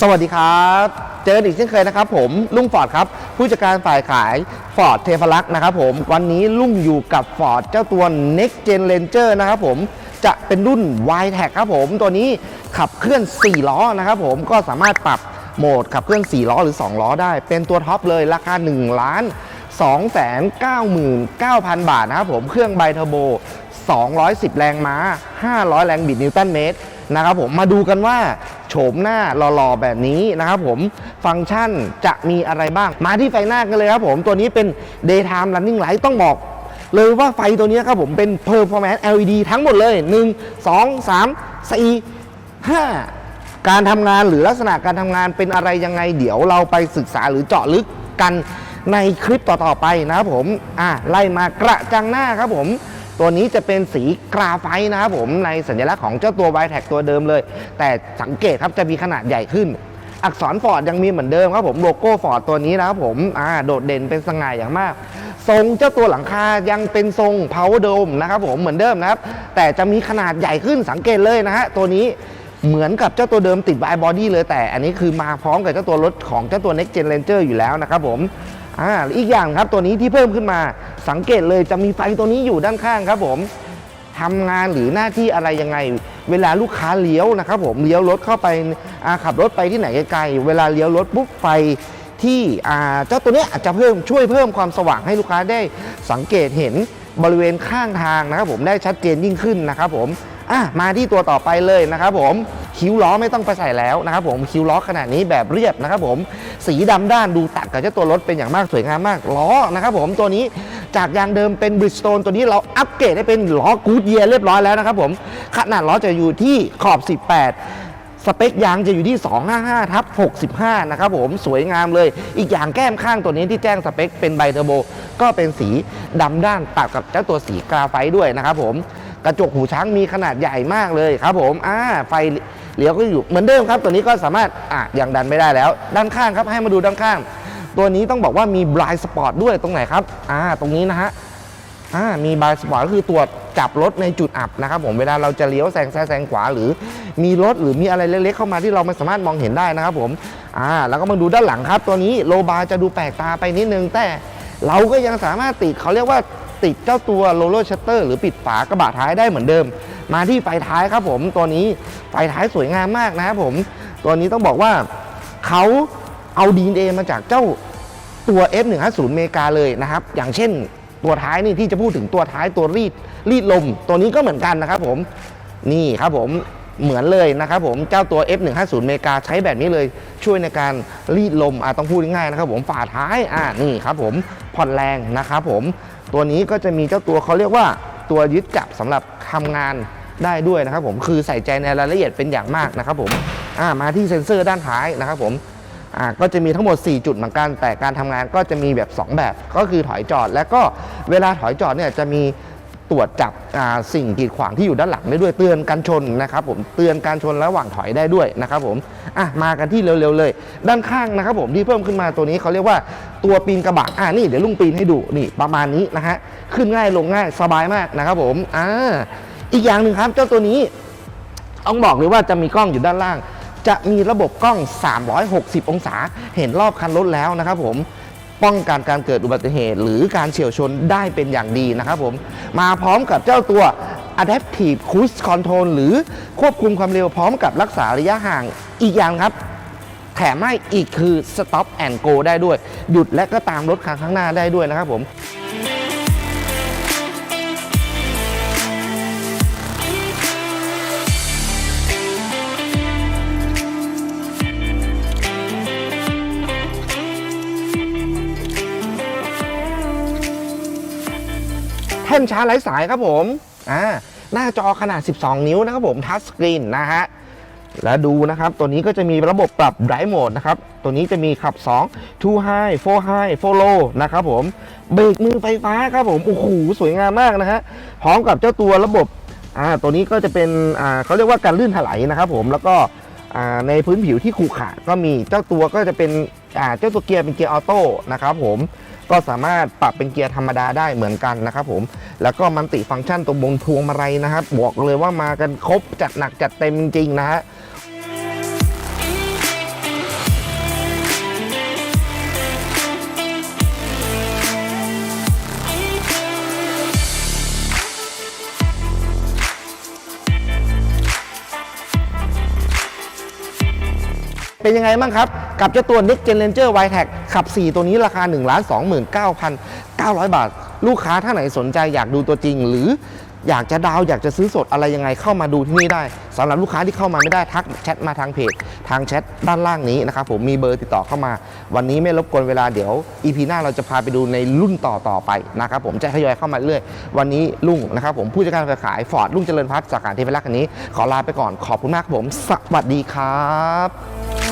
สวัสดีครับ เจอกันอีกเช่นเคยนะครับผมลุงฟอร์ดครับ ผู้จัดการฝ่ายขายฟอร์ดเทฟลักนะครับผมวันนี้ลุงอยู่กับฟอร์ดเจ้าตัว Next Gen Ranger นะครับผมจะเป็นรุ่น y t a g ครับผมตัวนี้ขับเคลื่อน 4 ล้อนะครับผมก็สามารถปรับโหมดขับเคลื่อน 4 ล้อหรือ 2 ล้อได้ เป็นตัวท็อปเลยราคา 1 ล้าน 299,000 บาทนะครับผมเครื่องไบเทอร์โบ 210 แรงม้า 500 แรงบิดนิวตันเมตรนะครับผมมาดูกันว่า ฉมหน้าหล่อๆแบบนี้นะครับผมฟังก์ชันจะมีอะไรบ้าง มาที่ไฟหน้ากันเลยครับผมตัวนี้เป็น daytime running light ต้องบอกเลยว่าไฟตัวนี้ครับผมเป็น performance LED ทั้งหมดเลย 1 2 3 4 5 การทำงานหรือลักษณะการทำงานเป็นอะไรยังไง เดี๋ยวเราไปศึกษาหรือเจาะลึกกันในคลิปต่อๆไปนะครับผมอะไล่มากระจังหน้าครับผม ตัวนี้จะเป็นสีกราไฟต์นะครับผมในสัญลักษณ์ของเจ้าตัว y t แท็ตัวเดิมเลย แต่สังเกตครับจะมีขนาดใหญ่ขึ้น อักษรฟอร์ดยังมีเหมือนเดิมครับผมโลโก้ฟอร์ดตัวนี้นะครับผมอ่าโดดเด่นเป็นสง่าอย่างมาก ทรงเจ้าตัวหลังคายังเป็นทรง power dome นะครับผมเหมือนเดิมนะครับ แต่จะมีขนาดใหญ่ขึ้นสังเกตเลยนะฮะตัวนี้เหมือนกับเจ้าตัวเดิมติดบายบอดี้เลยแต่อันนี้คือมาพร้อมกับเจ้าตัวรถของเจ้าตัว next gen ranger อยู่แล้วนะครับผม อ่าอีกอย่างครับตัวนี้ที่เพิ่มขึ้นมาสังเกตเลยจะมีไฟตัวนี้อยู่ด้านข้างครับผมทำงานหรือหน้าที่อะไรยังไง เวลาลูกค้าเลี้ยวนะครับผมเลี้ยวรถเข้าไปาขับรถไปที่ไหนไกลๆเวลาเลี้ยวรถปุ๊บไฟที่เจ้าตัวเนี้ยอาจจะเพิ่มช่วยเพิ่มความสว่างให้ลูกค้าได้สังเกตเห็นบริเวณข้างทางนะครับผมได้ชัดเจนยิ่งขึ้นนะครับผม อะมาที่ตัวต่อไปเลยนะครับผมคิ้วล้อไม่ต้องไปใส่แล้วนะครับผมคิ้วล้อขนาดนี้แบบเรียบนะครับผมสีดำด้านดูตัดกับเจ้าตัวรถเป็นอย่างมากสวยงามมากล้อนะครับผมตัวนี้จากยางเดิมเป็นบริสโตนตัวนี้เราอัปเกรดให้เป็นล้อกูดเยียเรียบร้อยแล้วนะครับผมขนาดล้อจะอยู่ที่ขอบ 18สเปคยางจะอยู่ที่ 255ทับ65 นะครับผมสวยงามเลย อีกอย่างแก้มข้างตัวนี้ที่แจ้งสเปคเป็นไบเทอร์โบ ก็เป็นสีดำด้านตัดกับเจ้าตัวสีกราไฟด้วยนะครับผม กระจกหูช้างมีขนาดใหญ่มากเลยครับผมอ่าไฟเลี้ยวก็อยู่เหมือนเดิมครับ ตัวนี้ก็สามารถอะยังดันไม่ได้แล้ว ด้านข้างครับให้มาดูด้านข้าง ตัวนี้ต้องบอกว่ามีบลายสปอร์ตด้วยตรงไหนครับอ่าตรงนี้นะฮะอ่ามีบายสปอร์ตก็คือตรวจจับรถในจุดอับนะครับผมเวลาเราจะเลี้ยวแซงซ้ายแซงขวาหรือมีรถหรือมีอะไรเล็กๆเข้ามาที่เราไม่สามารถมองเห็นได้นะครับผมอ่าแล้วก็มาดูด้านหลังครับ ตัวนี้โลบาร์จะดูแปลกตาไปนิดนึงแต่เราก็ยังสามารถติดเขาเรียกว่า ติดเจ้าตัวโรลเลอร์ชัตเตอร์หรือปิดฝากระบะท้ายได้เหมือนเดิม มาที่ไฟท้ายครับผมตัวนี้ไฟท้ายสวยงามมากนะครับผม ตัวนี้ต้องบอกว่าเขาเอา DNA มาจากเจ้าตัว F150 เมกาเลยนะครับ อย่างเช่นตัวท้ายนี่ที่จะพูดถึงตัวท้ายตัวรีดรีดลม ตัวนี้ก็เหมือนกันนะครับผมนี่ครับผมเหมือนเลยนะครับผมเจ้าตัว F150 เมกาใช้แบบนี้เลยช่วยในการรีดลมอะต้องพูดง่ายๆนะครับผมฝาท้ายอ่านี่ครับผมผ่อนแรงนะครับผม ตัวนี้ก็จะมีเจ้าตัวเขาเรียกว่าตัวยึดจับสำหรับทำงานได้ด้วยนะครับผมคือใส่ใจในรายละเอียดเป็นอย่างมากนะครับผมมาที่เซ็นเซอร์ด้านท้ายนะครับผมก็จะมีทั้งหมด 4 จุดเหมือนกัน แต่การทำงานก็จะมีแบบ 2 แบบ ก็คือถอยจอด และก็เวลาถอยจอดเนี่ยจะมี ตรวจจับสิ่งกีดขวางที่อยู่ด้านหลังได้ด้วยเตือนการชนนะครับผมเตือนการชนระหว่างถอยได้ด้วยนะครับผมอะมากันที่เร็วๆเลย ด้านข้างนะครับผมที่เพิ่มขึ้นมาตัวนี้เขาเรียกว่าตัวปีนกระบะอ่านี่เดี๋ยวลุงปีนให้ดูนี่ประมาณนี้นะฮะขึ้นง่ายลงง่ายสบายมากนะครับผมอ่าอีกอย่างหนึ่งครับเจ้าตัวนี้ต้องบอกเลยว่าจะมีกล้องอยู่ด้านล่าง จะมีระบบกล้อง 360 องศา เห็นรอบคันรถแล้วนะครับผม ป้องกันการเกิดอุบัติเหตุ หรือการเฉียวชนได้เป็นอย่างดีนะครับผม มาพร้อมกับเจ้าตัว Adaptive Cruise Control หรือควบคุมความเร็วพร้อมกับรักษาระยะห่างอีกอย่างครับ แถมให้อีกคือ Stop and Go ได้ด้วย หยุดและก็ตามรถคันข้างหน้าได้ด้วยนะครับผม ท่นชาร์จไร้สายครับผมอ่าหน้าจอขนาด 12 นิ้วนะครับผมทัชสกรีนนะฮะแล้วดูนะครับ ตัวนี้ก็จะมีระบบปรับ Drive Mode นะครับ ตัวนี้จะมีขับ 2 2 High 4 High 4 Low นะครับผม เบรกมือไฟฟ้าครับผม โอ้โห สวยงามมากนะฮะ พร้อมกับเจ้าตัวระบบ อ่า ตัวนี้ก็จะเป็น อ่าเขาเรียกว่าการลื่นถลายนะครับผม แล้วก็ อ่า ในพื้นผิวที่ขรุขระก็มี เจ้าตัวก็จะเป็น อ่า เจ้าตัวเกียร์เป็นเกียร์ออโต้นะครับผม ก็สามารถปรับเป็นเกียร์ธรรมดาได้เหมือนกันนะครับผมแล้วก็มันติฟังก์ชันตัวบนพวงมาลัยนะครับบอกเลยว่ามากันครบจัดหนักจัดเต็มจริงๆนะฮะเป็นยังไงบ้างครับ กับเจ้าตัว Next Gen Ranger y t e c ขับ 4 ตัวนี้ราคา 1 2 9 9 0 0 บาท ลูกค้าท่านไหนสนใจอยากดูตัวจริง หรืออยากจะดาวอยากจะซื้อสดอะไรยังไงเข้ามาดูที่นี่ได้สำหรับลูกค้าที่เข้ามาไม่ได้ทักแชทมาทางเพจ ทางแชทด้านล่างนี้นะครับผมมีเบอร์ติดต่อเข้ามา วันนี้ไม่รบกวนเวลาเดี๋ยว EP หน้าเราจะพาไปดูในรุ่นต่อต่อไปนะครับผมจะทยอยเข้ามาเรื่อยวันนี้ลุงนะครับผมผู้จัดการฝ่ายขายฟอร์ดลุงเจริญพัฒน์สาขาเทพรักษ์อันนี้ ขอลาไปก่อนขอบคุณมากผม สวัสดีครับ